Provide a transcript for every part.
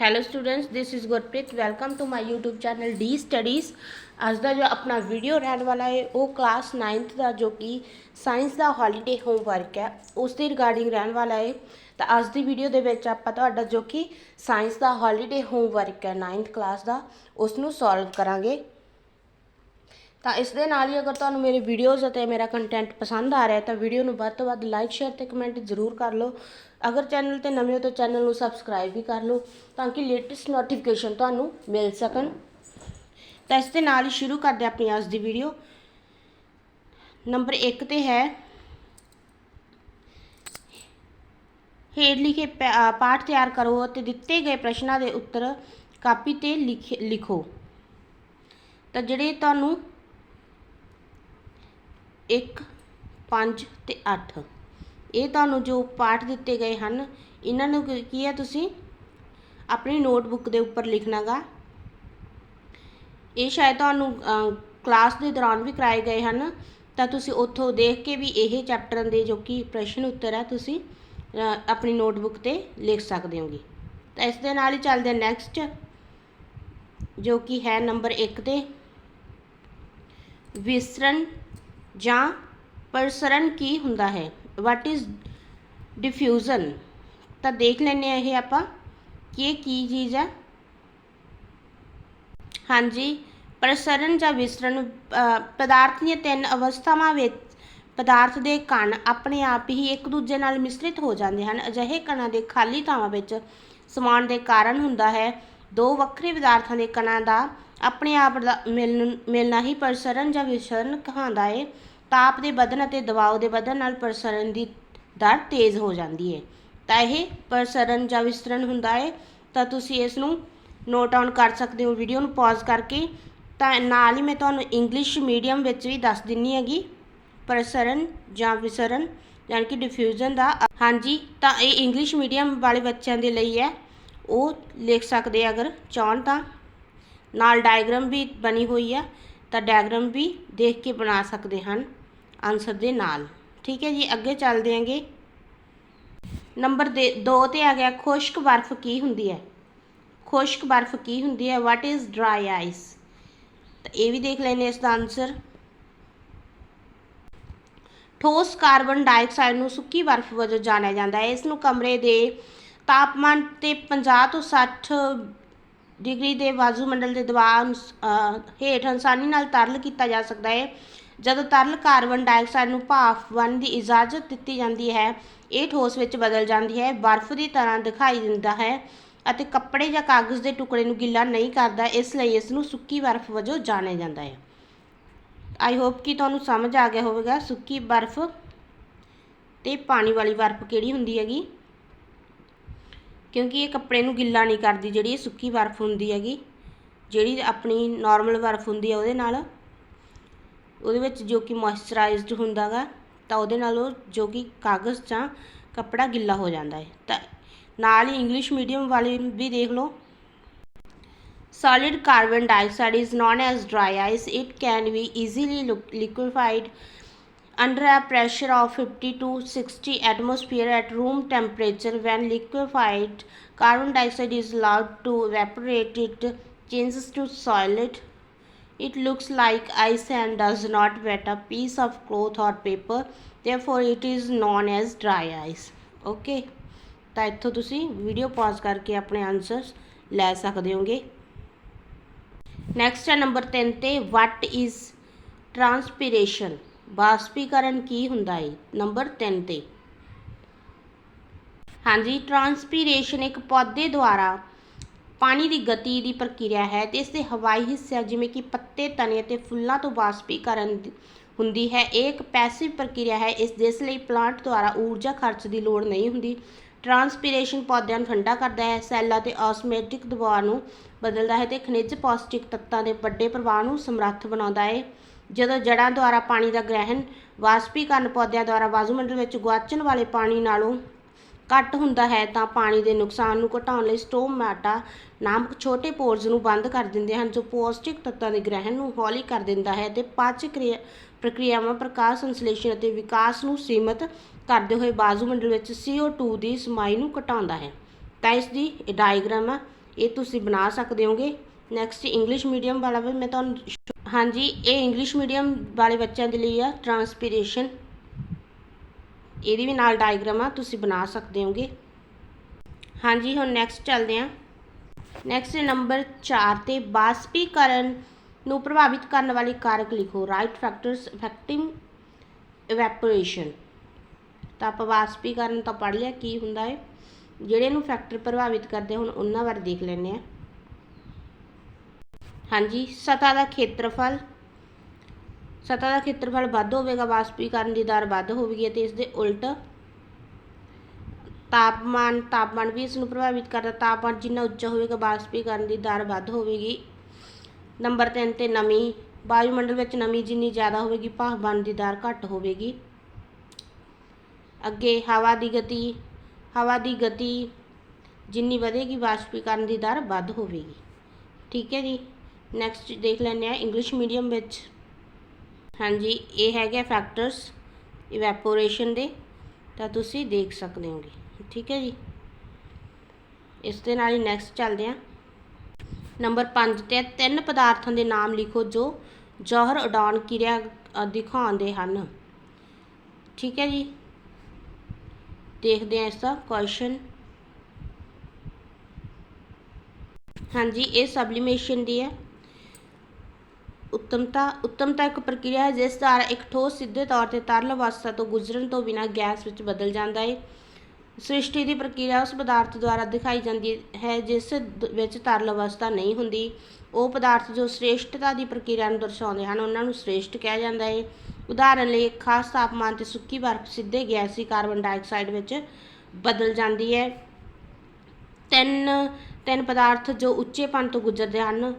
Hello students this is Gurpreet welcome to my YouTube channel D studies ਅੱਜ ਦਾ ਜੋ ਆਪਣਾ ਵੀਡੀਓ ਰਹਿਣ ਵਾਲਾ ਹੈ ਉਹ ਕਲਾਸ 9th ਦਾ ਜੋ ਕਿ ਸਾਇੰਸ ਦਾ ਹੌਲੀਡੇ ਹੋਮਵਰਕ ਹੈ ਉਸ ਦੇ ਰਿਗਾਰਡਿੰਗ ਰਹਿਣ ਵਾਲਾ ਹੈ ਤਾਂ ਅੱਜ ਦੀ ਵੀਡੀਓ ਦੇ ਵਿੱਚ ਆਪਾਂ ਤੁਹਾਡਾ ਜੋ ਕਿ ਸਾਇੰਸ ਦਾ ਹੌਲੀਡੇ ਹੋਮਵਰਕ ਹੈ 9th ਕਲਾਸ ਦਾ ਉਸ ਨੂੰ ਸੋਲਵ ਕਰਾਂਗੇ ਤਾਂ ਇਸ ਦੇ ਨਾਲ ਹੀ ਅਗਰ ਤੁਹਾਨੂੰ ਮੇਰੇ ਵੀਡੀਓਜ਼ ਅਤੇ ਮੇਰਾ ਕੰਟੈਂਟ ਪਸੰਦ ਆ ਰਿਹਾ ਤਾਂ ਵੀਡੀਓ ਨੂੰ ਵੱਧ ਤੋਂ ਵੱਧ ਲਾਈਕ ਸ਼ੇਅਰ ਤੇ ਕਮੈਂਟ ਜ਼ਰੂਰ ਕਰ ਲਓ ਅਗਰ ਚੈਨਲ ਤੇ ਨਵੇਂ ਹੋ ਤਾਂ ਚੈਨਲ ਨੂੰ ਸਬਸਕ੍ਰਾਈਬ ਵੀ ਕਰ ਲਓ ਤਾਂ ਕਿ ਲੇਟੈਸਟ ਨੋਟੀਫਿਕੇਸ਼ਨ ਤੁਹਾਨੂੰ ਮਿਲ ਸਕਣ। ਤਾਂ ਇਸ ਦੇ ਨਾਲ ਹੀ ਸ਼ੁਰੂ ਕਰਦੇ ਆਪਣੀ ਅੱਜ ਦੀ ਵੀਡੀਓ ਨੰਬਰ 1 ਤੇ ਹੈ, ਹੇਠ ਲਿਖੇ ਪੈ- ਪਾਠ ਤਿਆਰ ਕਰੋ ਅਤੇ ਦਿੱਤੇ ਗਏ ਪ੍ਰਸ਼ਨਾਂ ਦੇ ਉੱਤਰ ਕਾਪੀ ਤੇ ਲਿਖ, ਲਿਖੋ। ਤਾਂ ਜਿਹੜੇ ਤੁਹਾਨੂੰ 1 5 ਤੇ 8 ਇਹ ਤੁਹਾਨੂੰ ਜੋ ਪਾਠ ਦਿੱਤੇ ਗਏ ਹਨ, ਇਹਨਾਂ ਨੂੰ ਕੀ ਕੀ ਹੈ ਤੁਸੀਂ? ਆਪਣੀ ਨੋਟਬੁੱਕ ਦੇ ਉੱਪਰ ਲਿਖਣਾਗਾ। ਇਹ ਸ਼ਾਇਦ ਤੁਹਾਨੂੰ ਕਲਾਸ ਦੇ ਦੌਰਾਨ ਵੀ ਕਰਾਏ ਗਏ ਹਨ। ਤਾਂ ਤੁਸੀਂ ਉੱਥੋਂ ਦੇਖ ਕੇ ਵੀ ਇਹ ਚੈਪਟਰਾਂ ਦੇ ਜੋ ਕਿ ਪ੍ਰਸ਼ਨ ਉੱਤਰ ਹੈ, ਤੁਸੀਂ ਆਪਣੀ ਨੋਟਬੁੱਕ ਤੇ ਲਿਖ ਸਕਦੇ ਹੋਗੇ। ਤਾਂ ਇਸ ਦੇ ਨਾਲ ਹੀ ਚੱਲਦੇ ਨੈਕਸਟ ਜੋ ਕਿ ਹੈ ਨੰਬਰ 1 ਤੇ। ਵਿਸਰਨ ਜਾਂ ਪ੍ਰਸਰਣ ਕੀ ਹੁੰਦਾ ਹੈ? ਵਾਟ ਇਜ਼ ਡਿਫਿਊਜ਼ਨ ਤਾਂ ਦੇਖ ਲੈਂਦੇ ਆ ਇਹ ਆਪਾਂ ਕਿ ਇਹ ਕੀ ਚੀਜ਼ ਹੈ। ਹਾਂਜੀ ਪ੍ਰਸਰਣ ਜਾਂ ਵਿਸਰਣ ਪਦਾਰਥ ਦੀਆਂ ਤਿੰਨ ਅਵਸਥਾਵਾਂ ਵਿੱਚ ਪਦਾਰਥ ਦੇ ਕਣ ਆਪਣੇ ਆਪ ਹੀ ਇੱਕ ਦੂਜੇ ਨਾਲ ਮਿਸ਼ਰਿਤ ਹੋ ਜਾਂਦੇ ਹਨ। ਅਜਿਹੇ ਕਣਾਂ ਦੇ ਖਾਲੀ ਥਾਵਾਂ ਵਿੱਚ ਸਮਾਨ ਦੇ ਕਾਰਨ ਹੁੰਦਾ ਹੈ। ਦੋ ਵੱਖਰੇ ਪਦਾਰਥਾਂ ਦੇ ਕਣਾਂ ਦਾ ਆਪਣੇ ਆਪ ਦਾ ਮਿਲਣ, ਮਿਲਣਾ ਹੀ ਪ੍ਰਸਰਣ ਜਾਂ ਵਿਸਰਣ ਕਹਾਉਂਦਾ ਹੈ। ਤਾਪ ਦੇ ਵਧਣ ਅਤੇ ਦਬਾਅ ਦੇ ਵਧਣ ਨਾਲ ਪ੍ਰਸਰਣ ਦੀ ਦਰ ਤੇਜ਼ ਹੋ ਜਾਂਦੀ ਹੈ। ਤਾਂ ਇਹ ਪ੍ਰਸਰਣ ਜਾਂ ਵਿਸਰਣ ਹੁੰਦਾ ਹੈ। ਤਾਂ ਤੁਸੀਂ ਇਸ ਨੂੰ ਨੋਟ ਡਾਊਨ ਕਰ ਸਕਦੇ ਹੋ। ਵੀਡੀਓ ਨੂੰ ਪੌਜ਼ ਕਰਕੇ ਤਾਂ ਨਾਲ ਹੀ ਮੈਂ ਤੁਹਾਨੂੰ ਇੰਗਲਿਸ਼ ਮੀਡੀਅਮ ਵਿੱਚ ਵੀ ਦੱਸ ਦਿੰਨੀ ਹੈਗੀ। ਪ੍ਰਸਰਣ ਜਾਂ ਵਿਸਰਣ ਯਾਨੀ ਕਿ ਡਿਫਿਊਜ਼ਨ ਦਾ। ਹਾਂਜੀ, ਤਾਂ ਇਹ ਇੰਗਲਿਸ਼ ਮੀਡੀਅਮ ਵਾਲੇ ਬੱਚਿਆਂ ਦੇ ਲਈ ਹੈ। ਉਹ ਲਿਖ ਸਕਦੇ ਅਗਰ ਚਾਹਣ ਤਾਂ। ਨਾਲ ਡਾਇਗਰਾਮ ਵੀ ਬਣੀ ਹੋਈ ਹੈ ਤਾਂ ਡਾਇਗਰਾਮ ਵੀ ਦੇਖ ਕੇ ਬਣਾ ਸਕਦੇ ਹਨ। ਆਨਸਰ ਦੇ ਨਾਲ। ਠੀਕ ਹੈ ਜੀ, ਅੱਗੇ ਚੱਲਦੇ ਆਂਗੇ ਨੰਬਰ ਦੇ 2 ਤੇ ਆ ਗਿਆ, ਖੁਸ਼ਕ ਬਰਫ਼ ਕੀ ਹੁੰਦੀ ਹੈ? ਖੁਸ਼ਕ ਬਰਫ਼ ਕੀ ਹੁੰਦੀ ਹੈ? ਵਾਟ ਇਜ਼ ਡਰਾਈ ਆਈਸ ਤਾਂ ਇਹ ਵੀ ਦੇਖ ਲੈਨੇ ਇਸ ਦਾ ਆਨਸਰ ਠੋਸ ਕਾਰਬਨ ਡਾਈਆਕਸਾਈਡ ਨੂੰ ਸੁੱਕੀ ਬਰਫ਼ ਵਜੋਂ ਜਾਣਿਆ ਜਾਂਦਾ ਹੈ। ਇਸ ਨੂੰ ਕਮਰੇ ਦੇ ਤਾਪਮਾਨ ਤੇ 50 ਤੋਂ 60 ਡਿਗਰੀ ਦੇ ਵਾਯੂਮੰਡਲ ਦੇ ਦਬਾਅ ਅਨੁਸ- ਹੇਠ ਆਸਾਨੀ ਨਾਲ ਤਰਲ ਕੀਤਾ ਜਾ ਸਕਦਾ ਹੈ। ਜਦੋਂ ਤਰਲ ਕਾਰਬਨ ਡਾਈਆਕਸਾਈਡ ਨੂੰ ਭਾਫ ਬਣਨ ਦੀ ਇਜਾਜ਼ਤ ਦਿੱਤੀ ਜਾਂਦੀ ਹੈ, ਇਹ ਠੋਸ ਵਿੱਚ ਬਦਲ ਜਾਂਦੀ ਹੈ, ਬਰਫ਼ ਦੀ ਤਰ੍ਹਾਂ ਦਿਖਾਈ ਦਿੰਦਾ ਹੈ ਅਤੇ ਕੱਪੜੇ ਜਾਂ ਕਾਗਜ਼ ਦੇ ਟੁਕੜੇ ਨੂੰ ਗਿੱਲਾ ਨਹੀਂ ਕਰਦਾ, ਇਸ ਲਈ ਇਸ ਨੂੰ ਸੁੱਕੀ ਬਰਫ਼ ਵਜੋਂ ਜਾਣਿਆ ਜਾਂਦਾ ਹੈ। ਆਈ ਹੋਪ ਕਿ ਤੁਹਾਨੂੰ ਸਮਝ ਆ ਗਿਆ ਹੋਵੇਗਾ, ਸੁੱਕੀ ਬਰਫ਼ ਤੇ ਪਾਣੀ ਵਾਲੀ ਬਰਫ਼ ਕਿਹੜੀ ਹੁੰਦੀ ਹੈਗੀ? ਕਿਉਂਕਿ ਇਹ ਕੱਪੜੇ ਨੂੰ ਗਿੱਲਾ ਨਹੀਂ ਕਰਦੀ, ਜਿਹੜੀ ਇਹ ਸੁੱਕੀ ਬਰਫ਼ ਹੁੰਦੀ ਹੈਗੀ, ਜਿਹੜੀ ਆਪਣੀ ਨਾਰਮਲ ਬਰਫ਼ ਹੁੰਦੀ ਹੈ ਉਹਦੇ ਨਾਲ। ਉਹਦੇ ਵਿੱਚ ਜੋ ਕਿ ਮੋਇਸਚਰਾਈਜ਼ਡ ਹੁੰਦਾਗਾ ਤਾਂ ਉਹਦੇ ਨਾਲ ਉਹ ਜੋ ਕਿ ਕਾਗਜ਼ ਜਾਂ ਕੱਪੜਾ ਗਿੱਲਾ ਹੋ ਜਾਂਦਾ ਹੈ ਤਾਂ ਨਾਲ ਹੀ ਇੰਗਲਿਸ਼ ਮੀਡੀਅਮ ਵਾਲੇ ਵੀ ਦੇਖ ਲਓ Solid carbon dioxide is known as dry ice. It can be easily lu- liquefied under a pressure of 50 to 60 atmosphere at room temperature. When liquefied, carbon dioxide is allowed to evaporate. It changes to solid. It looks like ice and does not wet a piece of cloth or paper. Therefore, it is known as dry ice. Okay. ਤਾਂ ਇੱਥੋਂ ਤੁਸੀਂ video pause ਕਰਕੇ ਆਪਣੇ answers ਲੈ ਸਕਦੇ ਹੋਗੇ next ਹੈ number 3 ਤੇ ਵਟ ਇਜ਼ ਟ੍ਰਾਂਸਪੀਰੇਸ਼ਨ ਬਾਸ਼ਪੀਕਰਨ ਕੀ ਹੁੰਦਾ ਹੈ ਨੰਬਰ 3 ਤੇ ਹਾਂਜੀ ਟਰਾਂਸਪੀਰੇਸ਼ਨ ਇੱਕ ਪੌਦੇ ਦੁਆਰਾ ਪਾਣੀ ਦੀ ਗਤੀ ਦੀ ਪ੍ਰਕਿਰਿਆ ਹੈ ਤੇ ਇਸ ਦੇ ਹਵਾਈ ਹਿੱਸਿਆਂ ਜਿਵੇਂ ਕਿ ਪੱਤੇ, ਤਣੇ ਅਤੇ ਫੁੱਲਾਂ ਤੋਂ ਬਾਸ਼ਪੀਕਰਨ ਦੀ- ਹੁੰਦੀ ਹੈ। ਇਹ ਇੱਕ ਪੈਸਿਵ ਪ੍ਰਕਿਰਿਆ ਹੈ। ਇਸ ਦੇ ਲਈ ਪਲਾਂਟ ਦੁਆਰਾ ਊਰਜਾ ਖਰਚ ਦੀ ਲੋੜ ਨਹੀਂ ਹੁੰਦੀ। ਟਰਾਂਸਪੀਰੇਸ਼ਨ ਪੌਦਿਆਂ ਨੂੰ ਠੰਡਾ ਕਰਦਾ ਹੈ। ਸੈੱਲਾਂ ਤੇ ਆਸਮੈਟਿਕ ਦਬਾਅ ਨੂੰ ਬਦਲਦਾ ਹੈ ਤੇ ਖਣਿਜ ਪੌਸ਼ਟਿਕ ਤੱਤਾਂ ਦੇ ਵੱਡੇ ਪ੍ਰਵਾਹ ਨੂੰ ਸਮਰੱਥ ਬਣਾਉਂਦਾ ਹੈ। ਜਦੋਂ ਜੜ੍ਹਾਂ ਦੁਆਰਾ ਪਾਣੀ ਦਾ ਗ੍ਰਹਿਣ, ਵਾਸ਼ਪੀਕਰਨ ਪੌਦਿਆਂ ਦੁਆਰਾ ਵਾਯੂਮੰਡਲ ਵਿੱਚ ਗੁਆਚਣ ਵਾਲੇ ਪਾਣੀ ਨਾਲੋਂ ਘੱਟ ਹੁੰਦਾ ਹੈ ਤਾਂ ਪਾਣੀ ਦੇ ਨੁਕਸਾਨ ਨੂੰ ਘਟਾਉਣ ਲਈ ਸਟੋਮਾਟਾ ਨਾਮਕ ਛੋਟੇ ਪੋਰਸ ਨੂੰ ਬੰਦ ਕਰ ਦਿੰਦੇ ਹਨ, ਜੋ ਪੌਸ਼ਟਿਕ ਤੱਤਾਂ ਦੇ ਗ੍ਰਹਿਣ ਨੂੰ ਹੌਲੀ ਕਰ ਦਿੰਦਾ ਹੈ ਤੇ ਪਾਚਕ ਕਿਰਿਆ ਪ੍ਰਕਿਰਿਆਵਾਂ, ਪ੍ਰਕਾਸ਼ ਸੰਸਲੇਸ਼ਣ ਅਤੇ ਵਿਕਾਸ ਨੂੰ ਸੀਮਤ ਕਰਦੇ ਹੋਏ ਵਾਯੂਮੰਡਲ ਵਿੱਚ CO2 ਦੀ ਸਮਾਈ ਨੂੰ ਘਟਾਉਂਦਾ ਹੈ। ਤਾਂ ਇਸ ਦੀ ਡਾਇਗ੍ਰਾਮ ਆ, ਇਹ ਤੁਸੀਂ ਬਣਾ ਸਕਦੇ ਹੋਗੇ। ਨੈਕਸਟ ਇੰਗਲਿਸ਼ ਮੀਡੀਅਮ ਵਾਲਾ ਵੀ ਮੈਂ ਤੁਹਾਨੂੰ ਹਾਂਜੀ, ਇਹ ਇੰਗਲਿਸ਼ ਮੀਡੀਅਮ ਵਾਲੇ ਬੱਚਿਆਂ ਦੇ ਲਈ ਆ ਟਰਾਂਸਪੀਰੇਸ਼ਨ ਇਹਦੀ ਵੀ ਨਾਲ ਡਾਇਗਰਾਮ ਆ, ਤੁਸੀਂ ਬਣਾ ਸਕਦੇ ਹੋਗੇ। ਹਾਂਜੀ, ਹੁਣ ਨੈਕਸਟ ਚੱਲਦੇ ਹਾਂ ਨੈਕਸਟ ਨੰਬਰ 4 ਤੇ ਬਾਸਪੀਕਰਨ ਨੂੰ ਪ੍ਰਭਾਵਿਤ ਕਰਨ ਵਾਲੇ ਕਾਰਕ ਲਿਖੋ। ਰਾਈਟ ਫੈਕਟਰਸ ਇਫੈਕਟਿੰਗ ਇਵੈਪੋਰੇਸ਼ਨ ਤਾਂ ਆਪਾਂ ਵਾਸਪੀਕਰਨ ਤਾਂ ਪੜ੍ਹ ਲਿਆ, ਕੀ ਹੁੰਦਾ ਹੈ ਜਿਹੜੇ ਨੂੰ ਫੈਕਟਰ ਪ੍ਰਭਾਵਿਤ ਕਰਦੇ ਹੁਣ ਉਹਨਾਂ ਬਾਰੇ ਦੇਖ ਲੈਂਦੇ ਆ। ਹਾਂਜੀ, ਸਤ੍ਹਾ ਦਾ ਖੇਤਰਫਲ ਸਤਹ ਦਾ ਖੇਤਰਫਲ ਵੱਧ ਹੋਵੇਗਾ ਵਾਸਪੀਕਰਨ ਦੀ ਦਰ ਵੱਧ ਹੋਵੇਗੀ ਅਤੇ ਇਸ ਦੇ ਉਲਟ ਤਾਪਮਾਨ ਤਾਪਮਾਨ ਵੀ ਇਸ ਨੂੰ ਪ੍ਰਭਾਵਿਤ ਕਰਦਾ। ਤਾਪਮਾਨ ਜਿੰਨਾ ਉੱਚਾ ਹੋਵੇਗਾ ਵਾਸਪੀਕਰਨ ਦੀ ਦਰ ਵੱਧ ਹੋਵੇਗੀ। ਨੰਬਰ 3 ਤੇ ਨਮੀ, ਵਾਯੂਮੰਡਲ ਵਿੱਚ ਨਮੀ ਜਿੰਨੀ ਜ਼ਿਆਦਾ ਹੋਵੇਗੀ ਭਾਫ ਦੀ ਦਰ ਘੱਟ ਹੋਵੇਗੀ। ਅੱਗੇ ਹਵਾ ਦੀ ਗਤੀ, ਹਵਾ ਦੀ ਗਤੀ ਜਿੰਨੀ ਵਧੇਗੀ ਵਾਸਪੀਕਰਨ ਦੀ ਦਰ ਵੱਧ ਹੋਵੇਗੀ। ਠੀਕ ਹੈ ਜੀ। ਨੈਕਸਟ ਦੇਖ ਲੈਂਦੇ ਆ ਇੰਗਲਿਸ਼ ਮੀਡੀਅਮ ਵਿੱਚ। ਹਾਂਜੀ, ਇਹ ਹੈਗੇ ਫੈਕਟਰਸ ਇਵੈਪੋਰੇਸ਼ਨ ਦੇ, ਤਾਂ ਤੁਸੀਂ ਦੇਖ ਸਕਦੇ ਹੋਗੇ। ਠੀਕ ਹੈ ਜੀ? ਇਸ ਦੇ ਨਾਲ ਹੀ ਨੈਕਸਟ ਚੱਲਦੇ ਹਾਂ। ਨੰਬਰ 5 ਤੇ ਤਿੰਨ ਪਦਾਰਥਾਂ ਦੇ ਨਾਮ ਲਿਖੋ ਜੋ ਜੋਹਰ ਉਡਾਨ ਕਿਰਿਆ ਦਿਖਾਉਂਦੇ ਹਨ। ਠੀਕ ਹੈ ਜੀ? ਦੇਖਦੇ ਹਾਂ ਇਸ ਦਾ ਕੁਐਸਚਨ ਹਾਂਜੀ, ਇਹ ਸਬਲੀਮੇਸ਼ਨ ਦੀ ਹੈ। ਉੱਤਮਤਾ ਉੱਤਮਤਾ ਇੱਕ ਪ੍ਰਕਿਰਿਆ ਹੈ ਜਿਸ ਦੁਆਰਾ ਇੱਕ ਠੋਸ ਸਿੱਧੇ ਤੌਰ ਤੇ ਤਰਲ ਅਵਸਥਾ ਤੋਂ ਗੁਜ਼ਰਨ ਤੋਂ ਬਿਨਾਂ ਗੈਸ ਵਿੱਚ ਬਦਲ ਜਾਂਦਾ ਹੈ। ਸ੍ਰਿਸ਼ਟੀ ਦੀ ਪ੍ਰਕਿਰਿਆ ਉਸ ਪਦਾਰਥ ਦੁਆਰਾ ਦਿਖਾਈ ਜਾਂਦੀ ਹੈ ਜਿਸ ਦ- ਵਿੱਚ ਤਰਲ ਅਵਸਥਾ ਨਹੀਂ ਹੁੰਦੀ। ਉਹ ਪਦਾਰਥ ਜੋ ਸ੍ਰੇਸ਼ਟਤਾ ਦੀ ਪ੍ਰਕਿਰਿਆ ਨੂੰ ਦਰਸਾਉਂਦੇ ਹਨ, ਉਹਨਾਂ ਨੂੰ ਸ੍ਰੇਸ਼ਟ ਕਿਹਾ ਜਾਂਦਾ ਹੈ। ਉਦਾਹਰਨ ਲਈ, ਇੱਕ ਖਾਸ ਤਾਪਮਾਨ ਤੇ ਸੁੱਕੀ ਬਰਫ਼ ਸਿੱਧੇ ਗੈਸੀ ਕਾਰਬਨ ਡਾਈਆਕਸਾਈਡ ਵਿੱਚ ਬਦਲ ਜਾਂਦੀ ਹੈ। ਤਿੰਨ ਤਿੰਨ ਪਦਾਰਥ ਜੋ ਉੱਚੇਪਨ ਤੋਂ ਗੁਜ਼ਰਦੇ ਹਨ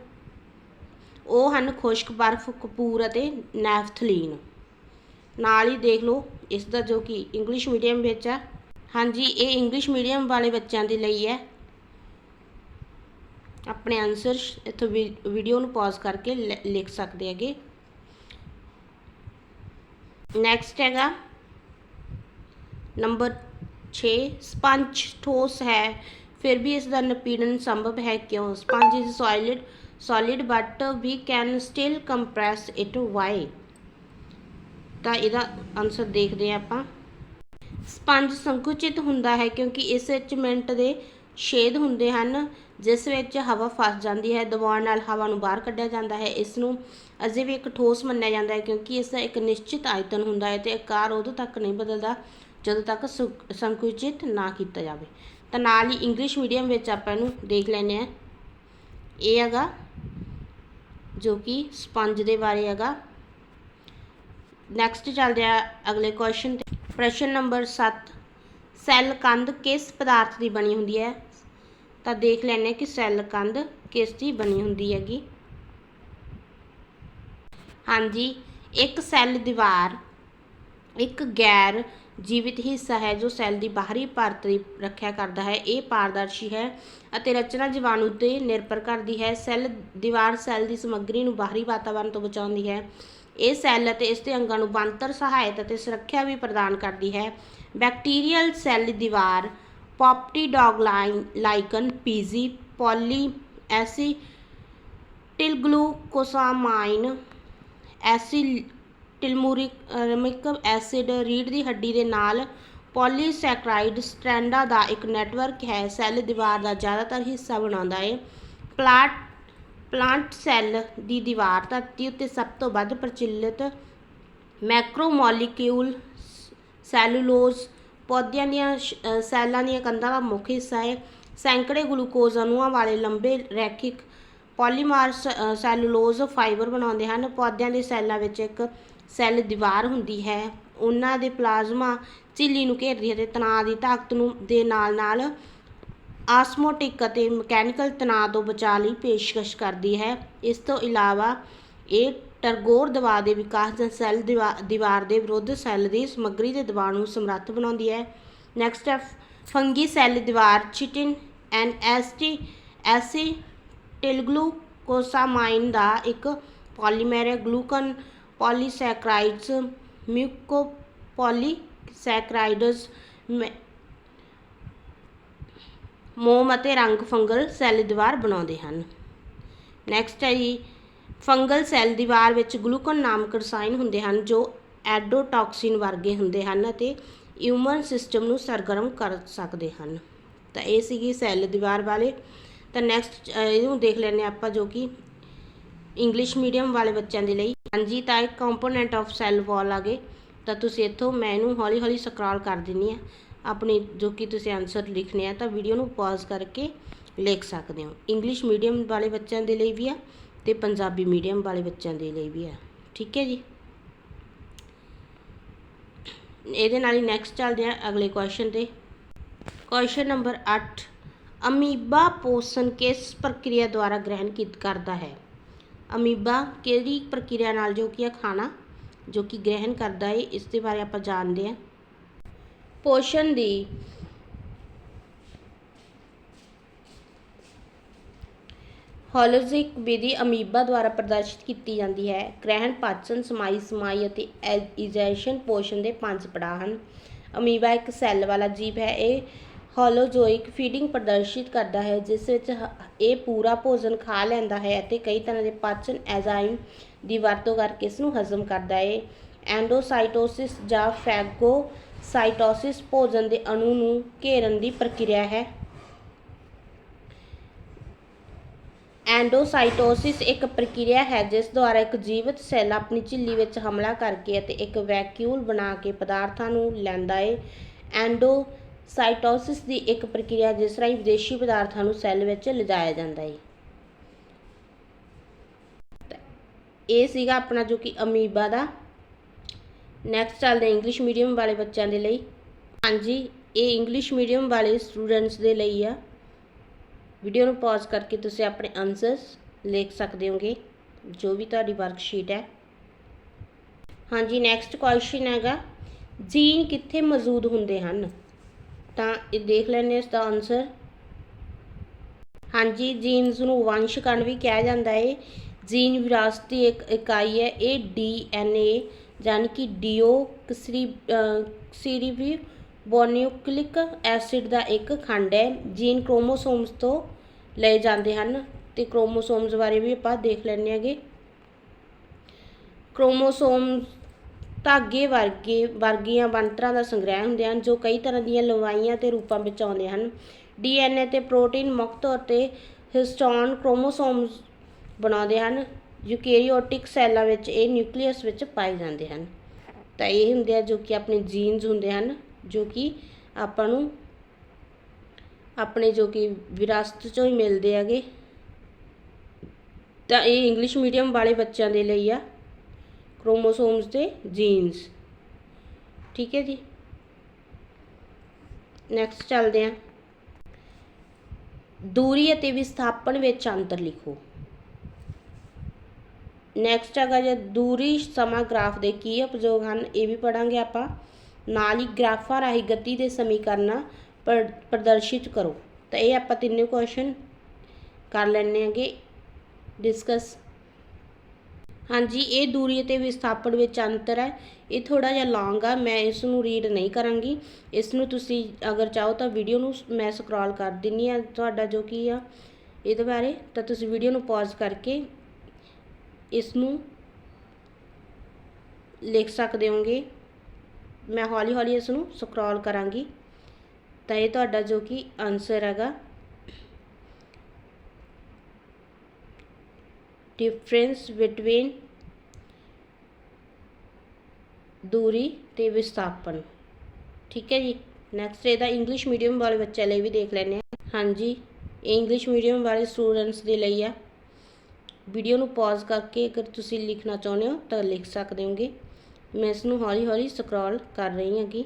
ਉਹ ਹਨ ਖੁਸ਼ਕ, ਬਰਫ਼, ਕਪੂਰ ਅਤੇ ਨੈਫਥਲੀਨ। ਨਾਲ ਹੀ ਦੇਖ ਲਓ, ਇਸ ਦਾ ਜੋ ਕਿ ਇੰਗਲਿਸ਼ ਮੀਡੀਅਮ ਵਿੱਚ ਹੈ। ਹਾਂਜੀ, ਇਹ ਇੰਗਲਿਸ਼ ਮੀਡੀਅਮ ਵਾਲੇ ਬੱਚਿਆਂ ਦੇ ਲਈ ਹੈ। ਆਪਣੇ ਆਨਸਰ ਇੱਥੋਂ ਵੀਡੀਓ ਨੂੰ ਪੌਜ਼ ਕਰਕੇ ਲ- ਲਿਖ ਸਕਦੇ ਹੈਗੇ। ਨੈਕਸਟ ਹੈਗਾ। ਨੰਬਰ 6 ਸਪੰਜ ਠੋਸ ਹੈ। ਫਿਰ ਵੀ ਇਸ ਦਾ ਨਪੀੜਨ ਸੰਭਵ ਹੈ ਕਿਉਂ? Sponge is solid solid but we can still compress it why ਤਾਂ ਇਹਦਾ ਆਨਸਰ ਦੇਖਦੇ ਹਾਂ ਆਪਾਂ। ਸਪੰਜ ਸੰਕੁਚਿਤ ਹੁੰਦਾ ਹੈ ਕਿਉਂਕਿ ਇਸ ਵਿੱਚ ਮਿੰਟ ਦੇ ਛੇਦ ਹੁੰਦੇ ਹਨ, ਜਿਸ ਵਿੱਚ ਹਵਾ ਫਸ ਜਾਂਦੀ ਹੈ, ਦਬਾਉਣ ਨਾਲ ਹਵਾ ਨੂੰ ਬਾਹਰ ਕੱਢਿਆ ਜਾਂਦਾ ਹੈ। ਇਸ ਨੂੰ ਅਜੇ ਵੀ ਇੱਕ ਠੋਸ ਮੰਨਿਆ ਜਾਂਦਾ ਹੈ ਕਿਉਂਕਿ ਇਸ ਦਾ ਇੱਕ ਨਿਸ਼ਚਿਤ ਆਇਤਨ ਹੁੰਦਾ ਹੈ ਤੇ ਆਕਾਰ ਉਦੋਂ ਤੱਕ ਨਹੀਂ ਬਦਲਦਾ ਜਦੋਂ ਤੱਕ ਸੰਕੁਚਿਤ ਨਾ ਕੀਤਾ ਜਾਵੇ। ਤਾਂ ਨਾਲ ਹੀ ਇੰਗਲਿਸ਼ ਮੀਡੀਅਮ ਵਿੱਚ ਆਪਾਂ ਇਹਨੂੰ ਦੇਖ ਲੈਂਦੇ ਆ ਇਹ ਹੈਗਾ ਜੋ ਕਿ ਸਪੰਜ ਦੇ ਬਾਰੇ ਹੈਗਾ। ਨੈਕਸਟ ਚੱਲਦੇ ਆ ਅਗਲੇ ਕੁਐਸਚਨ ਤੇ। ਪ੍ਰਸ਼ਨ ਨੰਬਰ 7 ਸੈੱਲ ਕੰਧ ਕਿਸ ਪਦਾਰਥ ਦੀ ਬਣੀ ਹੁੰਦੀ ਹੈ? ਤਾਂ ਦੇਖ ਲੈਂਦੇ ਹਾਂ ਕਿ ਸੈੱਲ ਕੰਧ ਕਿਸ ਦੀ ਬਣੀ ਹੁੰਦੀ ਹੈਗੀ। ਹਾਂਜੀ, ਇੱਕ ਸੈੱਲ ਦੀਵਾਰ, ਇੱਕ ਗੈਰ ਜੀਵਿਤ ਹਿੱਸਾ ਹੈ ਜੋ ਸੈੱਲ ਦੀ ਬਾਹਰੀ ਪਰਤ ਦੀ ਰੱਖਿਆ ਕਰਦਾ ਹੈ। ਇਹ ਪਾਰਦਰਸ਼ੀ ਹੈ ਅਤੇ ਰਚਨਾ ਜੀਵਾਣੂ ਤੇ ਨਿਰਭਰ ਕਰਦੀ ਹੈ। ਸੈੱਲ ਦੀਵਾਰ ਸੈੱਲ ਦੀ ਸਮੱਗਰੀ ਨੂੰ ਬਾਹਰੀ ਵਾਤਾਵਰਣ ਤੋਂ ਬਚਾਉਂਦੀ ਹੈ। ਇਹ ਸੈੱਲ ਅਤੇ ਇਸ ਦੇ ਅੰਗਾਂ ਨੂੰ ਬਣਤਰ, ਸਹਾਇਤਾ ਅਤੇ ਸੁਰੱਖਿਆ ਵੀ ਪ੍ਰਦਾਨ ਕਰਦੀ ਹੈ। ਬੈਕਟੀਰੀਅਲ ਸੈੱਲ ਦੀਵਾਰ ਪੌਪਟੀਡੋਗਲਾਈਨ ਲਾਈਕਨ ਪੀਜ਼ੀ ਪੋਲੀ ਐਸੀ ਟਿਲਗਲੂਕੋਸਾਮਾਈਨ ਐਸੀ ਐਸਿਟਿਲਮੂਰਿਕ ਐਸਿਡ ਰੀੜ ਦੀ ਹੱਡੀ ਦੇ ਨਾਲ ਪੋਲੀਸੈਕਰਾਈਡ ਸਟ੍ਰੈਂਡਾਂ ਦਾ ਇੱਕ ਨੈਟਵਰਕ ਹੈ। ਸੈੱਲ ਦੀਵਾਰ ਦਾ ਜ਼ਿਆਦਾਤਰ ਹਿੱਸਾ ਬਣਾਉਂਦਾ ਹੈ। ਪਲਾਟ, ਪਲਾਂਟ ਸੈੱਲ ਦੀ ਦੀਵਾਰ ਧਰਤੀ ਉੱਤੇ ਸਭ ਤੋਂ ਵੱਧ ਪ੍ਰਚਲਿਤ ਮੈਕਰੋਮੋਲੀਕਿਊਲ ਸੈਲੂਲੋਜ਼ ਪੌਦਿਆਂ ਦੀਆਂ ਸੈੱਲਾਂ ਦੀਆਂ ਕੰਧਾਂ ਦਾ ਮੁੱਖ ਹਿੱਸਾ ਹੈ। ਸੈਂਕੜੇ ਗਲੂਕੋਜ਼ ਅਣੂਆਂ ਵਾਲੇ ਲੰਬੇ ਰੈਖਿਕ ਪੋਲੀਮਰ ਸੈਲੂਲੋਜ਼ ਫਾਈਬਰ ਬਣਾਉਂਦੇ ਹਨ। ਪੌਦਿਆਂ ਦੇ ਸੈੱਲਾਂ ਵਿੱਚ ਇੱਕ ਸੈੱਲ ਦੀਵਾਰ ਹੁੰਦੀ ਹੈ, ਉਹਨਾਂ ਦੇ ਪਲਾਜ਼ਮਾ ਝਿੱਲੀ ਨੂੰ ਘੇਰਦੀ ਹੈ ਤੇ ਤਣਾਅ ਦੀ ਤਾਕਤ ਨੂੰ ਦੇ ਨਾਲ ਨਾਲ ਆਸਮੋਟਿਕ ਅਤੇ ਮਕੈਨੀਕਲ ਤਣਾਅ ਤੋਂ ਬਚਾਅ ਲਈ ਪੇਸ਼ਕਸ਼ ਕਰਦੀ ਹੈ। ਇਸ ਤੋਂ ਇਲਾਵਾ ਇਹ ਟਰਗੋਰ ਦਬਾਅ ਦੇ ਵਿਕਾਸ ਜਾਂ ਸੈੱਲ ਦੀਵਾ- ਦੀਵਾਰ ਦੇ ਵਿਰੁੱਧ ਸੈੱਲ ਦੀ ਸਮੱਗਰੀ ਦੇ ਦਬਾਅ ਨੂੰ ਸਮਰੱਥ ਬਣਾਉਂਦੀ ਹੈ। ਨੈਕਸਟ ਹੈ ਫੰਗੀ ਸੈੱਲ ਦੀਵਾਰ ਚਿਟਿਨ ਐਨ ਐਸਟੀ ਐਸੀ ਟਿਲਗਲੂਕੋਸਾਮਾਈਨ ਦਾ ਇੱਕ ਪੋਲੀਮਰ ਹੈ ਗਲੂਕਨ ਪੋਲੀਸੈਕਰਾਈਡਸ, ਮਿਊਕੋਪੋਲੀਸੈਕਰਾਈਡਸ ਮੋਮ ਅਤੇ ਰੰਗ ਫੰਗਲ ਸੈੱਲ ਦੀਵਾਰ ਬਣਾਉਂਦੇ ਹਨ। ਨੈਕਸਟ ਹੈ ਜੀ, ਫੰਗਲ ਸੈੱਲ ਦੀਵਾਰ ਵਿੱਚ ਗਲੂਕਨ ਨਾਮਕ ਰਸਾਇਣ ਹੁੰਦੇ ਹਨ ਜੋ ਐਡੋਟੌਕਸਿਨ ਵਰਗੇ ਹੁੰਦੇ ਹਨ ਅਤੇ ਇਮਿਊਨ ਸਿਸਟਮ ਨੂੰ ਸਰਗਰਮ ਕਰ ਸਕਦੇ ਹਨ। ਤਾਂ ਇਹ ਸੀਗੀ ਸੈੱਲ ਦੀਵਾਰ ਵਾਲੇ। ਤਾਂ ਨੈਕਸਟ ਇਹਨੂੰ ਦੇਖ ਲੈਂਦੇ ਹਾਂ ਆਪਾਂ ਜੋ ਕਿ ਇੰਗਲਿਸ਼ ਮੀਡੀਅਮ ਵਾਲੇ ਬੱਚਿਆਂ ਦੇ ਲਈ। ਹਾਂਜੀ, ਤਾਂ ਇੱਕ ਕੰਪੋਨੈਂਟ ਆਫ ਸੈੱਲ ਵਾਲ ਆ ਗਏ। ਤਾਂ ਤੁਸੀਂ ਇੱਥੋਂ ਮੈਂ ਇਹਨੂੰ ਹੌਲੀ ਹੌਲੀ ਸਕਰੋਲ ਕਰ ਦਿੰਨੀ ਆ। ਆਪਣੀ ਜੋ ਕਿ ਤੁਸੀਂ ਆਨਸਰ ਲਿਖਣੇ ਆ, ਤਾਂ ਵੀਡੀਓ ਨੂੰ ਪੌਜ਼ ਕਰਕੇ ਲਿਖ ਸਕਦੇ ਹੋ। ਇੰਗਲਿਸ਼ ਮੀਡੀਅਮ ਵਾਲੇ ਬੱਚਿਆਂ ਦੇ ਲਈ ਵੀ ਆ ਤੇ ਪੰਜਾਬੀ ਮੀਡੀਅਮ ਵਾਲੇ ਬੱਚਿਆਂ ਦੇ ਲਈ ਵੀ ਆ। ਠੀਕ ਹੈ ਜੀ? ਇਹਦੇ ਨਾਲ ਹੀ ਨੈਕਸਟ ਚੱਲਦੇ ਆ ਅਗਲੇ ਕੁਐਸਚਨ ਤੇ। ਕੁਐਸਚਨ ਨੰਬਰ 8 ਅਮੀਬਾ ਪੋਸ਼ਣ ਕਿਸ ਪ੍ਰਕਿਰਿਆ ਦੁਆਰਾ ਗ੍ਰਹਿਣ ਕੀਤ ਕਰਦਾ ਹੈ? ਅਮੀਬਾ ਕਿਹੜੀ ਪ੍ਰਕਿਰਿਆ ਨਾਲ ਜੋ ਕਿ ਆ ਖਾਣਾ ਜੋ ਕਿ ਗ੍ਰਹਿਣ ਕਰਦਾ ਹੈ ਇਸ ਦੇ ਬਾਰੇ ਆਪਾਂ ਜਾਣਦੇ ਹਾਂ ਪੋਸ਼ਣ ਦੀ ਹੋਲੋਜਿਕ ਵਿਧੀ ਅਮੀਬਾ ਦੁਆਰਾ ਪ੍ਰਦਰਸ਼ਿਤ ਕੀਤੀ ਜਾਂਦੀ ਹੈ। ਗ੍ਰਹਿਣ, ਪਾਚਨ, ਸਮਾਈ ਸਮਾਈ ਅਤੇ ਐਜੈਸ਼ਨ ਪੋਸ਼ਣ ਦੇ ਪੰਜ ਪੜਾਅ ਹਨ। ਅਮੀਬਾ ਇੱਕ ਸੈੱਲ ਵਾਲਾ ਜੀਵ ਹੈ। ਇਹ ਹੋਲੋਜੋਇਕ ਫੀਡਿੰਗ ਪ੍ਰਦਰਸ਼ਿਤ ਕਰਦਾ ਹੈ, ਜਿਸ ਵਿੱਚ ਹ- ਇਹ ਪੂਰਾ ਭੋਜਨ ਖਾ ਲੈਂਦਾ ਹੈ ਅਤੇ ਕਈ ਤਰ੍ਹਾਂ ਦੇ ਪਾਚਨ ਐਂਜ਼ਾਈਮ ਦੀ ਵਰਤੋਂ ਕਰਕੇ ਇਸ ਨੂੰ ਹਜ਼ਮ ਕਰਦਾ ਹੈ। ਐਂਡੋਸਾਈਟੋਸਿਸ ਜਾਂ ਫੈਗੋਸਾਈਟੋਸਿਸ ਭੋਜਨ ਦੇ ਅਣੂ ਨੂੰ ਘੇਰਨ ਦੀ ਪ੍ਰਕਿਰਿਆ ਹੈ। ਐਂਡੋਸਾਈਟੋਸਿਸ ਇੱਕ ਪ੍ਰਕਿਰਿਆ ਹੈ, ਜਿਸ ਦੁਆਰਾ ਇੱਕ ਜੀਵਤ ਸੈੱਲ ਆਪਣੀ ਝਿੱਲੀ ਵਿੱਚ ਹਮਲਾ ਕਰਕੇ ਅਤੇ ਇੱਕ ਵੈਕਿਊਲ ਬਣਾ ਕੇ ਪਦਾਰਥਾਂ ਨੂੰ ਲੈਂਦਾ ਹੈ। ਸਾਈਟੋਸਿਸ ਦੀ ਇੱਕ ਪ੍ਰਕਿਰਿਆ ਜਿਸ ਰਾਹੀਂ ਵਿਦੇਸ਼ੀ ਪਦਾਰਥਾਂ ਨੂੰ ਸੈੱਲ ਵਿੱਚ ਲਿਜਾਇਆ ਜਾਂਦਾ ਹੈ ਇਹ ਸੀਗਾ ਆਪਣਾ ਜੋ ਕਿ ਅਮੀਬਾ ਦਾ। ਨੈਕਸਟ ਚੱਲਦੇ ਇੰਗਲਿਸ਼ ਮੀਡੀਅਮ ਵਾਲੇ ਬੱਚਿਆਂ ਦੇ ਲਈ। ਹਾਂਜੀ, ਇਹ ਇੰਗਲਿਸ਼ ਮੀਡੀਅਮ ਵਾਲੇ ਸਟੂਡੈਂਟਸ ਦੇ ਲਈ ਆ। ਵੀਡੀਓ ਨੂੰ ਪੌਜ਼ ਕਰਕੇ ਤੁਸੀਂ ਆਪਣੇ ਆਨਸਰਸ ਲਿਖ ਸਕਦੇ ਹੋਗੇ, ਜੋ ਵੀ ਤੁਹਾਡੀ ਵਰਕਸ਼ੀਟ ਹੈ। ਹਾਂਜੀ ਨੈਕਸਟ ਕੁਐਸਚਨ ਹੈਗਾ। ਜੀਨ ਕਿੱਥੇ ਮੌਜੂਦ ਹੁੰਦੇ ਹਨ? ਤਾਂ ਇਹ ਦੇਖ ਲੈਂਦੇ ਹਾਂ ਇਸ ਦਾ ਆਨਸਰ ਹਾਂਜੀ ਜੀਨਸ ਨੂੰ ਵੰਸ਼ ਵੀ ਕਿਹਾ ਜਾਂਦਾ ਹੈ ਜੀਨ ਵਿਰਾਸਤੀ ਇੱਕ ਇਕਾਈ ਹੈ, ਇਹ ਡੀਐਨਏ ਯਾਨੀ ਕਿ ਡੀਓ ਕਸਰੀ ਸੀਰੀਬੀ ਬੋਨਿਊਕਲਿਕ ਐਸਿਡ ਦਾ ਇੱਕ ਖੰਡ ਹੈ। ਜੀਨ ਕ੍ਰੋਮੋਸੋਮਸ ਤੋਂ ਲਏ ਜਾਂਦੇ ਹਨ ਤੇ ਕ੍ਰੋਮੋਸੋਮਸ ਬਾਰੇ ਵੀ ਆਪਾਂ ਦੇਖ ਲੈਂਦੇ ਹਾਂਗੇ। ਕ੍ਰੋਮੋਸੋਮ ਧਾਗੇ ਵਰਗੇ, ਵਰਗੀਆਂ ਬਣਤਰਾਂ ਦਾ ਸੰਗ੍ਰਹਿ ਹੁੰਦੇ ਹਨ, ਜੋ ਕਈ ਤਰ੍ਹਾਂ ਦੀਆਂ ਲੰਬਾਈਆਂ ਤੇ ਰੂਪਾਂ ਵਿੱਚ ਆਉਂਦੇ ਹਨ। ਡੀਐਨਏ ਤੇ ਪ੍ਰੋਟੀਨ ਮੁੱਖ ਤੌਰ ਤੇ ਹਿਸਟੋਨ ਕ੍ਰੋਮੋਸੋਮਸ ਬਣਾਉਂਦੇ ਹਨ। ਯੂਕੈਰੀਓਟਿਕ ਸੈੱਲਾਂ ਵਿੱਚ ਇਹ ਨਿਊਕਲੀਅਸ ਵਿੱਚ ਪਾਏ ਜਾਂਦੇ ਹਨ। ਤਾਂ ਇਹ ਹੁੰਦੇ ਆ ਜੋ ਕਿ ਆਪਣੇ ਜੀਨਸ ਹੁੰਦੇ ਹਨ, ਜੋ ਕਿ ਆਪਾਂ ਨੂੰ ਆਪਣੇ ਜੋ ਕਿ ਵਿਰਾਸਤ ਚੋਂ ਹੀ ਮਿਲਦੇ ਹੈਗੇ। ਤਾਂ ਇਹ ਇੰਗਲਿਸ਼ ਮੀਡੀਅਮ ਵਾਲੇ ਬੱਚਿਆਂ ਦੇ ਲਈ ਆ। ਕ੍ਰੋਮੋਸੋਮਸ ਤੇ ਜੀਨਸ ਠੀਕ ਹੈ ਜੀ। ਨੈਕਸਟ ਚੱਲਦੇ ਹਾਂ। ਦੂਰੀ ਅਤੇ ਵਿਸਥਾਪਨ ਵਿੱਚ ਅੰਤਰ ਲਿਖੋ। ਨੈਕਸਟ ਹੈਗਾ ਜੇ, ਦੂਰੀ, ਸਮਾਂ, ਗ੍ਰਾਫ ਦੇ ਕੀ ਉਪਯੋਗ ਹਨ? ਇਹ ਵੀ ਪੜਾਂਗੇ ਆਪਾਂ। ਨਾਲ ਹੀ ਗ੍ਰਾਫਾਂ ਰਾਹੀਂ ਗਤੀ ਦੇ ਸਮੀਕਰਨਾਂ ਪ੍ਰਦਰਸ਼ਿਤ ਕਰੋ। ਤਾਂ ਇਹ ਆਪਾਂ ਤਿੰਨੇ ਕੁਐਸਚਨ ਕਰ ਲੈਣੇ ਹੈਗੇ। ਡਿਸਕਸ ਹਾਂਜੀ, ਇਹ ਦੂਰੀ ਅਤੇ ਵਿਸਥਾਪਨ ਵਿੱਚ ਅੰਤਰ ਹੈ। ਇਹ ਥੋੜਾ ਜਿਹਾ ਲੌਂਗ ਆ, ਮੈਂ ਇਸ ਨੂੰ ਰੀਡ ਨਹੀਂ ਕਰਾਂਗੀ। ਇਸ ਨੂੰ ਤੁਸੀਂ ਅਗਰ ਚਾਹੋ ਤਾਂ ਵੀਡੀਓ ਨੂੰ ਮੈਂ ਸਕਰੋਲ ਕਰ ਦਿੰਨੀ ਆ ਤੁਹਾਡਾ ਜੋ ਕੀ ਆ, ਇਹਦੇ ਬਾਰੇ। ਤਾਂ ਤੁਸੀਂ ਵੀਡੀਓ ਨੂੰ ਪੌਜ਼ ਕਰਕੇ ਇਸ ਨੂੰ ਲਿਖ ਸਕਦੇ ਹੋਗੇ ਮੈਂ ਹੌਲੀ ਹੌਲੀ ਇਸ ਨੂੰ ਸਕਰੋਲ ਕਰਾਂਗੀ। ਤਾਂ ਇਹ ਤੁਹਾਡਾ ਜੋ ਕਿ ਆਨਸਰ ਹੈਗਾ। ਡਿਫਰੈਂਸ ਬਿਟਵੀਨ ਦੂਰੀ ਤੇ ਵਿਸਥਾਪਨ। ਠੀਕ ਹੈ ਜੀ। ਨੈਕਸਟ ਇਹਦਾ ਇੰਗਲਿਸ਼ ਮੀਡੀਅਮ ਵਾਲੇ ਬੱਚਿਆਂ ਲਈ ਵੀ ਦੇਖ ਲੈਂਦੇ ਹਾਂ। ਹਾਂਜੀ, ਇਹ ਇੰਗਲਿਸ਼ ਮੀਡੀਅਮ ਵਾਲੇ ਸਟੂਡੈਂਟਸ ਦੇ ਲਈ ਆ। ਵੀਡੀਓ ਨੂੰ ਪੌਜ਼ ਕਰਕੇ ਅਗਰ ਤੁਸੀਂ ਲਿਖਣਾ ਚਾਹੁੰਦੇ ਹੋ ਤਾਂ ਲਿਖ ਸਕਦੇ ਹੋਗੇ। ਮੈਂ ਇਸ ਨੂੰ ਹੌਲੀ ਹੌਲੀ ਸਕਰੋਲ ਕਰ ਰਹੀ ਹਾਂਗੀ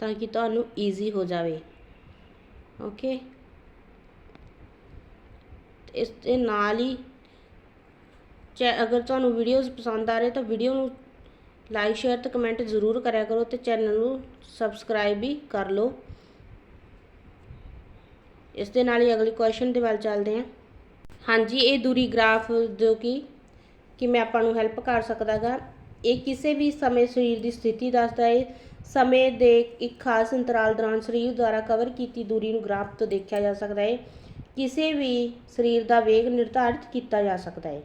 ਤਾਂ ਕਿ ਤੁਹਾਨੂੰ ਈਜ਼ੀ ਹੋ ਜਾਵੇ। ਓਕੇ ਇਸ ਦੇ ਨਾਲ ਹੀ ਚੈ ਅਗਰ ਤੁਹਾਨੂੰ ਵੀਡੀਓਜ਼ ਪਸੰਦ ਆ ਰਹੇ ਤਾਂ ਵੀਡੀਓ ਨੂੰ ਲਾਈਕ ਸ਼ੇਅਰ ਤੇ ਕਮੈਂਟ ਜ਼ਰੂਰ ਕਰਿਆ ਕਰੋ ਤੇ ਚੈਨਲ ਨੂੰ ਸਬਸਕ੍ਰਾਈਬ ਵੀ ਕਰ ਲਓ। ਇਸ ਦੇ ਨਾਲ ਹੀ ਅਗਲੇ ਕੁਐਸਚਨ ਦੇ ਵੱਲ ਚੱਲਦੇ ਹਾਂ। ਹਾਂਜੀ, ਇਹ ਦੂਰੀ ਗ੍ਰਾਫ ਜੋ ਕਿ ਮੈਂ ਆਪਾਂ ਨੂੰ ਹੈਲਪ ਕਰ ਸਕਦਾਗਾ। ਇਹ ਕਿਸੇ ਵੀ ਸਮੇਂ ਸਰੀਰ ਦੀ ਸਥਿਤੀ ਦੱਸਦਾ ਹੈ ਸਮੇਂ ਦੇ ਇੱਕ ਖਾਸ ਅੰਤਰਾਲ ਦੌਰਾਨ ਸਰੀਰ ਦੁਆਰਾ ਕਵਰ ਕੀਤੀ ਦੂਰੀ ਨੂੰ ਗ੍ਰਾਫ ਤੋਂ ਦੇਖਿਆ ਜਾ ਸਕਦਾ ਹੈ ਕਿਸੇ ਵੀ ਸਰੀਰ ਦਾ ਵੇਗ ਨਿਰਧਾਰਿਤ ਕੀਤਾ ਜਾ ਸਕਦਾ ਹੈ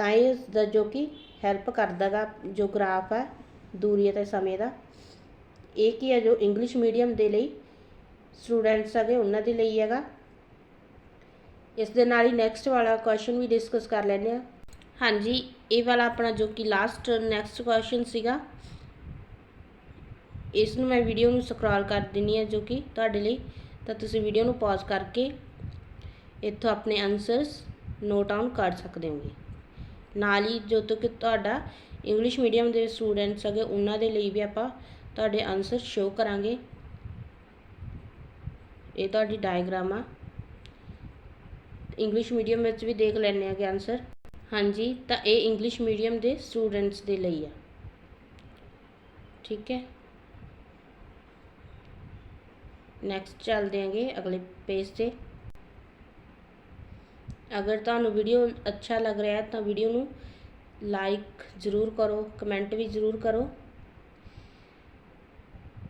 ਤਾਂ ਇਹ ਦਾ ਜੋ ਕਿ ਹੈਲਪ ਕਰਦਾ ਗਾ ਜੋ ਗ੍ਰਾਫ ਹੈ ਦੂਰੀ ਅਤੇ ਸਮੇਂ ਦਾ, ਇਹ ਕੀ ਹੈ ਜੋ ਇੰਗਲਿਸ਼ ਮੀਡੀਅਮ ਦੇ ਲਈ ਸਟੂਡੈਂਟਸ ਹੈਗੇ, ਉਹਨਾਂ ਦੇ ਲਈ ਹੈਗਾ। ਇਸ ਦੇ ਨਾਲ ਹੀ ਨੈਕਸਟ ਵਾਲਾ ਕੁਐਸਚਨ ਵੀ ਡਿਸਕਸ ਕਰ ਲੈਂਦੇ ਆ ਹਾਂਜੀ, ਇਹ ਵਾਲਾ ਆਪਣਾ ਜੋ ਕਿ ਲਾਸਟ ਨੈਕਸਟ ਕੁਐਸਚਨ ਸੀਗਾ ਇਸ ਨੂੰ ਮੈਂ ਵੀਡੀਓ ਨੂੰ ਸਕਰੋਲ ਕਰ ਦਿੰਨੀ ਆ ਜੋ ਕਿ ਤੁਹਾਡੇ ਲਈ, ਤਾਂ ਤੁਸੀਂ ਵੀਡੀਓ ਨੂੰ ਪੌਜ਼ ਕਰਕੇ ਇੱਥੋਂ ਆਪਣੇ ਆਨਸਰਸ ਨੋਟ ਡਾਊਨ ਕਰ ਸਕਦੇ ਹੋਗੇ। ਨਾਲ ਹੀ ਜਦੋਂ ਕਿ ਤੁਹਾਡਾ ਇੰਗਲਿਸ਼ ਮੀਡੀਅਮ ਦੇ ਸਟੂਡੈਂਟਸ ਹੈਗੇ, ਉਹਨਾਂ ਦੇ ਲਈ ਵੀ ਆਪਾਂ ਤੁਹਾਡੇ ਆਨਸਰ ਸ਼ੋ ਕਰਾਂਗੇ। ਇਹ ਤੁਹਾਡੀ ਡਾਇਗਰਾਮ ਆ। ਇੰਗਲਿਸ਼ ਮੀਡੀਅਮ ਵਿੱਚ ਵੀ ਦੇਖ ਲੈਣੇ ਆਗੇ ਆਨਸਰ ਹਾਂਜੀ, ਤਾਂ ਇਹ ਇੰਗਲਿਸ਼ ਮੀਡੀਅਮ ਦੇ ਸਟੂਡੈਂਟਸ ਦੇ ਲਈ ਆ। ਠੀਕ ਹੈ। ਨੈਕਸਟ ਚੱਲਦੇ ਆਂਗੇ ਅਗਲੇ ਪੇਜ ਤੇ। ਅਗਰ ਤੁਹਾਨੂੰ ਵੀਡੀਓ ਅੱਛਾ ਲੱਗ ਰਿਹਾ ਹੈ ਤਾਂ ਵੀਡੀਓ ਨੂੰ ਲਾਈਕ ਜ਼ਰੂਰ ਕਰੋ ਕਮੈਂਟ ਵੀ ਜ਼ਰੂਰ ਕਰੋ।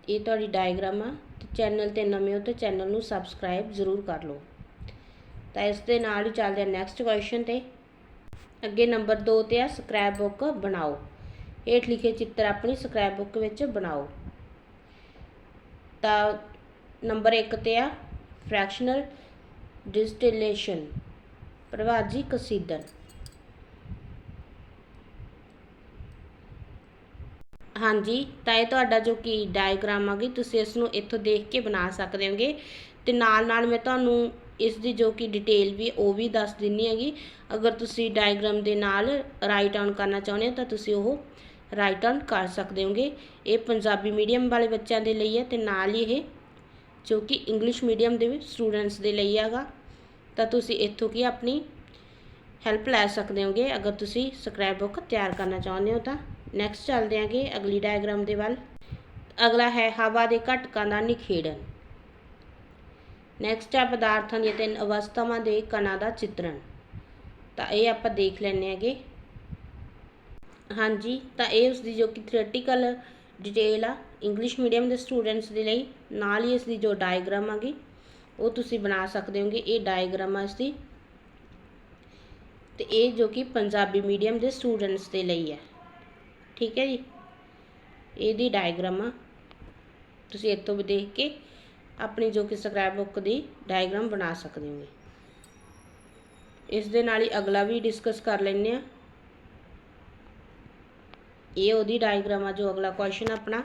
ਇਹ ਤੁਹਾਡੀ ਡਾਇਗਰਾਮ ਆ, ਤੇ ਚੈਨਲ ਤੇ ਨਵੇਂ ਹੋ ਤੇ ਚੈਨਲ ਨੂੰ ਸਬਸਕ੍ਰਾਈਬ ਜ਼ਰੂਰ ਕਰ ਲਓ। ਤਾਂ ਇਸ ਦੇ ਨਾਲ ਹੀ ਚੱਲਦੇ ਆ ਨੈਕਸਟ ਕੁਐਸਚਨ ਤੇ। ਅੱਗੇ ਨੰਬਰ 2 ਤੇ ਆ ਸਕ੍ਰੈਪ ਬੁੱਕ ਬਣਾਓ। ਹੇਠ ਲਿਖੇ ਚਿੱਤਰ ਆਪਣੀ ਸਕ੍ਰੈਪ ਬੁੱਕ ਵਿੱਚ ਬਣਾਓ। ਤਾਂ ਨੰਬਰ 1 ਤੇ ਆ ਫ੍ਰੈਕਸ਼ਨਲ ਡਿਸਟਿਲੇਸ਼ਨ ਪ੍ਰਵਾਜੀ ਕਸੀਦਨ। ਹਾਂਜੀ, ਤਾਂ ਇਹ ਤੁਹਾਡਾ ਜੋ ਕਿ ਡਾਇਗਰਾਮ ਆ ਗਈ ਤੁਸੀਂ ਇਸ ਨੂੰ ਇੱਥੋਂ ਦੇਖ ਕੇ ਬਣਾ ਸਕਦੇ ਹੋਗੇ। ਤੇ ਨਾਲ ਨਾਲ ਮੈਂ ਤੁਹਾਨੂੰ ਇਸ ਦੀ ਜੋ ਕਿ ਡਿਟੇਲ ਵੀ, ਉਹ ਵੀ ਦੱਸ ਦਿੰਨੀ ਹੈਗੀ ਅਗਰ ਤੁਸੀਂ ਡਾਇਗਰਾਮ ਦੇ ਨਾਲ ਰਾਈਟ ਆਨ ਕਰਨਾ ਚਾਹੁੰਦੇ ਹੋ, ਤਾਂ ਤੁਸੀਂ ਉਹ ਰਾਈਟ ਆਨ ਕਰ ਸਕਦੇ ਹੋਗੇ। ਇਹ ਪੰਜਾਬੀ ਮੀਡੀਅਮ ਵਾਲੇ ਬੱਚਿਆਂ ਦੇ ਲਈ ਹੈ ਤੇ ਨਾਲ ਹੀ ਇਹ ਜੋ ਕਿ ਇੰਗਲਿਸ਼ ਮੀਡੀਅਮ ਦੇ ਵੀ ਸਟੂਡੈਂਟਸ ਦੇ ਲਈ ਹੈਗਾ। ਤਾਂ ਤੁਸੀਂ ਇੱਥੋਂ ਕੀ ਆਪਣੀ ਹੈਲਪ ਲੈ ਸਕਦੇ ਹੋਗੇ? ਅਗਰ ਤੁਸੀਂ ਸਕ੍ਰੈਪ ਬੁੱਕ ਤਿਆਰ ਕਰਨਾ ਚਾਹੁੰਦੇ ਹੋ ਤਾਂ ਨੈਕਸਟ ਚੱਲਦੇ ਆਂਗੇ ਅਗਲੀ ਡਾਇਗਰਾਮ ਦੇ ਵੱਲ। ਅਗਲਾ ਹੈ ਹਵਾ ਦੇ ਘਟਕਾਂ ਦਾ ਨਿਖੇੜਨ। ਨੈਕਸਟ ਹੈ ਪਦਾਰਥਾਂ ਦੀਆਂ ਤਿੰਨ ਅਵਸਥਾਵਾਂ ਦੇ ਕਣਾਂ ਦਾ ਚਿੱਤਰਣ। ਤਾਂ ਇਹ ਆਪਾਂ ਦੇਖ ਲੈਣੇ ਹੈਗੇ ਹਾਂਜੀ, ਤਾਂ ਇਹ ਉਸ ਦੀ ਜੋ ਕਿ ਥਿਓਰੇਟੀਕਲ ਡਿਟੇਲ ਆ ਇੰਗਲਿਸ਼ ਮੀਡੀਅਮ ਦੇ ਸਟੂਡੈਂਟਸ ਦੇ ਲਈ, ਨਾਲ ਹੀ ਇਸ ਦੀ ਜੋ ਡਾਇਗਰਾਮ ਆਗੀ। ਉਹ ਤੁਸੀਂ ਬਣਾ ਸਕਦੇ ਹੋਗੇ ਇਹ ਡਾਇਗਰਾਮ ਆ ਇਸ ਦੀ ਤੇ ਇਹ ਜੋ ਕਿ ਪੰਜਾਬੀ ਮੀਡੀਅਮ ਦੇ ਸਟੂਡੈਂਟਸ ਦੇ ਲਈ ਹੈ ਠੀਕ ਹੈ ਜੀ ਇਹਦੀ ਡਾਇਗਰਾਮ ਆ ਤੁਸੀਂ ਇੱਥੋਂ ਵੀ ਦੇਖ ਕੇ ਆਪਣੀ ਜੋ ਕਿ ਸਕ੍ਰੈਪ ਬੁੱਕ ਦੀ ਡਾਇਗਰਾਮ ਬਣਾ ਸਕਦੇ ਹੋਗੇ ਇਸ ਦੇ ਨਾਲ ਹੀ ਅਗਲਾ ਵੀ ਡਿਸਕਸ ਕਰ ਲੈਂਦੇ ਆ ਇਹ ਉਹਦੀ ਡਾਇਗਰਾਮ ਆ ਜੋ ਅਗਲਾ ਕੁਐਸਚਨ ਆਪਣਾ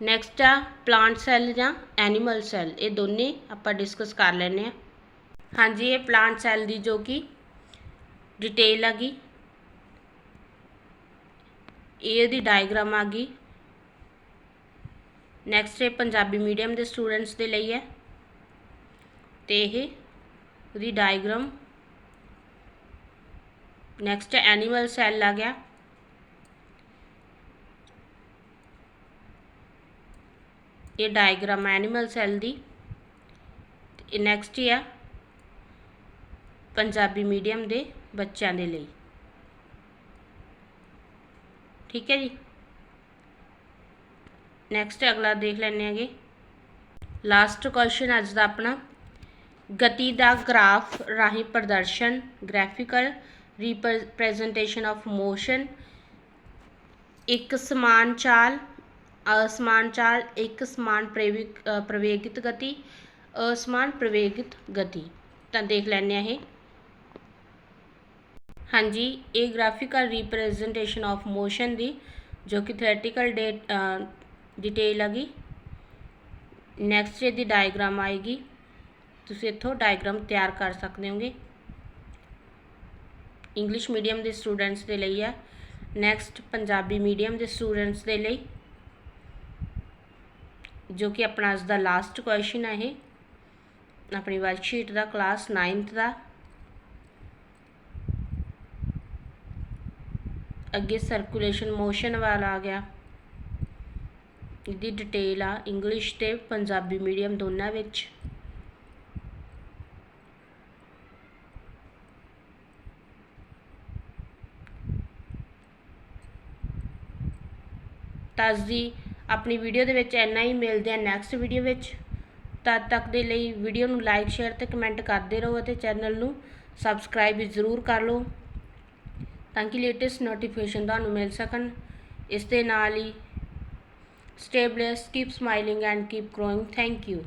ਨੈਕਸਟ ਆ ਪਲਾਂਟ ਸੈੱਲ ਜਾਂ ਐਨੀਮਲ ਸੈੱਲ ਇਹ ਦੋਨੇ ਆਪਾਂ ਡਿਸਕਸ ਕਰ ਲੈਂਦੇ ਆ ਹਾਂਜੀ, ਇਹ ਪਲਾਂਟ ਸੈੱਲ ਦੀ ਜੋ ਕਿ ਡਿਟੇਲ ਆ ਗਈ ਇਹ ਇਹਦੀ ਡਾਇਗਰਾਮ ਆ ਗਈ ਨੈਕਸਟ ਇਹ ਪੰਜਾਬੀ ਮੀਡੀਅਮ ਦੇ ਸਟੂਡੈਂਟਸ ਦੇ ਲਈ ਹੈ। ਤੇ ਇਹ ਉਹਦੀ ਡਾਇਗਰਾਮ ਨੈਕਸਟ ਐਨੀਮਲ ਸੈੱਲ ਆ ਗਿਆ। ਇਹ ਡਾਇਗਰਾਮ ਐਨੀਮਲ ਸੈੱਲ ਦੀ। ਇਹ ਨੈਕਸਟ ਹੀ ਆ। ਪੰਜਾਬੀ ਮੀਡੀਅਮ ਦੇ ਬੱਚਿਆਂ ਦੇ ਲਈ। ਠੀਕ ਹੈ ਜੀ? ਨੈਕਸਟ ਅਗਲਾ ਦੇਖ ਲੈਣੇ ਆਗੇ ਲਾਸਟ ਕੁਐਸਚਨ ਅੱਜ ਦਾ ਆਪਣਾ। ਗਤੀ ਦਾ ਗ੍ਰਾਫ ਰਾਹੀਂ ਪ੍ਰਦਰਸ਼ਨ ਗ੍ਰਾਫਿਕਲ ਰਿਪਰੈਜ਼ੈਂਟੇਸ਼ਨ ਆਫ ਮੋਸ਼ਨ ਇੱਕ ਸਮਾਨ ਚਾਲ ਅਸਮਾਨ ਚਾਲ, ਇੱਕ ਸਮਾਨ ਪ੍ਰਵੇਗਿਤ ਗਤੀ ਅਸਮਾਨ ਪ੍ਰਵੇਗਿਤ ਗਤੀ। ਤਾਂ ਦੇਖ ਲੈਣੇ ਆ ਇਹ। ਹਾਂਜੀ, ਇਹ ਗ੍ਰਾਫਿਕਲ ਰਿਪਰੈਜ਼ੈਂਟੇਸ਼ਨ ਆਫ ਮੋਸ਼ਨ ਦੀ, ਜੋ ਕਿ ਥਿਓਰੇਟੀਕਲ ਡਿਟੇਲ ਹੈਗੀ। ਨੈਕਸਟ ਇਹਦੀ ਡਾਇਗਰਾਮ ਆਏਗੀ, ਤੁਸੀਂ ਇੱਥੋਂ ਡਾਇਗਰਾਮ ਤਿਆਰ ਕਰ ਸਕਦੇ ਹੋਗੇ। ਇੰਗਲਿਸ਼ ਮੀਡੀਅਮ ਦੇ ਸਟੂਡੈਂਟਸ ਦੇ ਲਈ ਹੈ। ਨੈਕਸਟ ਪੰਜਾਬੀ ਮੀਡੀਅਮ ਦੇ ਸਟੂਡੈਂਟਸ ਦੇ ਲਈ। ਜੋ ਕਿ ਆਪਣਾ ਅੱਜ ਦਾ ਲਾਸਟ ਕੁਐਸਚਨ ਹੈ ਇਹ। ਆਪਣੀ ਵਰਕਸ਼ੀਟ ਦਾ ਕਲਾਸ 9th ਦਾ। ਅੱਗੇ ਸਰਕੂਲੇਸ਼ਨ ਮੋਸ਼ਨ ਵਾਲਾ ਆ ਗਿਆ। ਇਹਦੀ ਡਿਟੇਲ ਆ ਇੰਗਲਿਸ਼ ਤੇ ਪੰਜਾਬੀ ਮੀਡੀਅਮ ਦੋਨਾਂ ਵਿੱਚ। ਤਾਂ ਦੀ ਆਪਣੀ ਵੀਡੀਓ ਦੇ ਵਿੱਚ ਇੰਨਾ ਹੀ। ਮਿਲਦੇ ਆ ਨੈਕਸਟ ਵੀਡੀਓ ਵਿੱਚ। ਤਦ ਤੱਕ ਦੇ ਲਈ ਵੀਡੀਓ ਨੂੰ ਲਾਈਕ ਸ਼ੇਅਰ ਤੇ ਕਮੈਂਟ ਕਰਦੇ ਰਹੋ ਅਤੇ ਚੈਨਲ ਨੂੰ ਸਬਸਕ੍ਰਾਈਬ ਵੀ ਜ਼ਰੂਰ ਕਰ ਲਓ ਤਾਂ ਕਿ ਲੇਟੈਸਟ ਨੋਟੀਫਿਕੇਸ਼ਨ ਤੁਹਾਨੂੰ ਮਿਲ ਸਕਣ। ਇਸ ਦੇ ਨਾਲ ਹੀ stay blessed keep smiling and keep growing thank you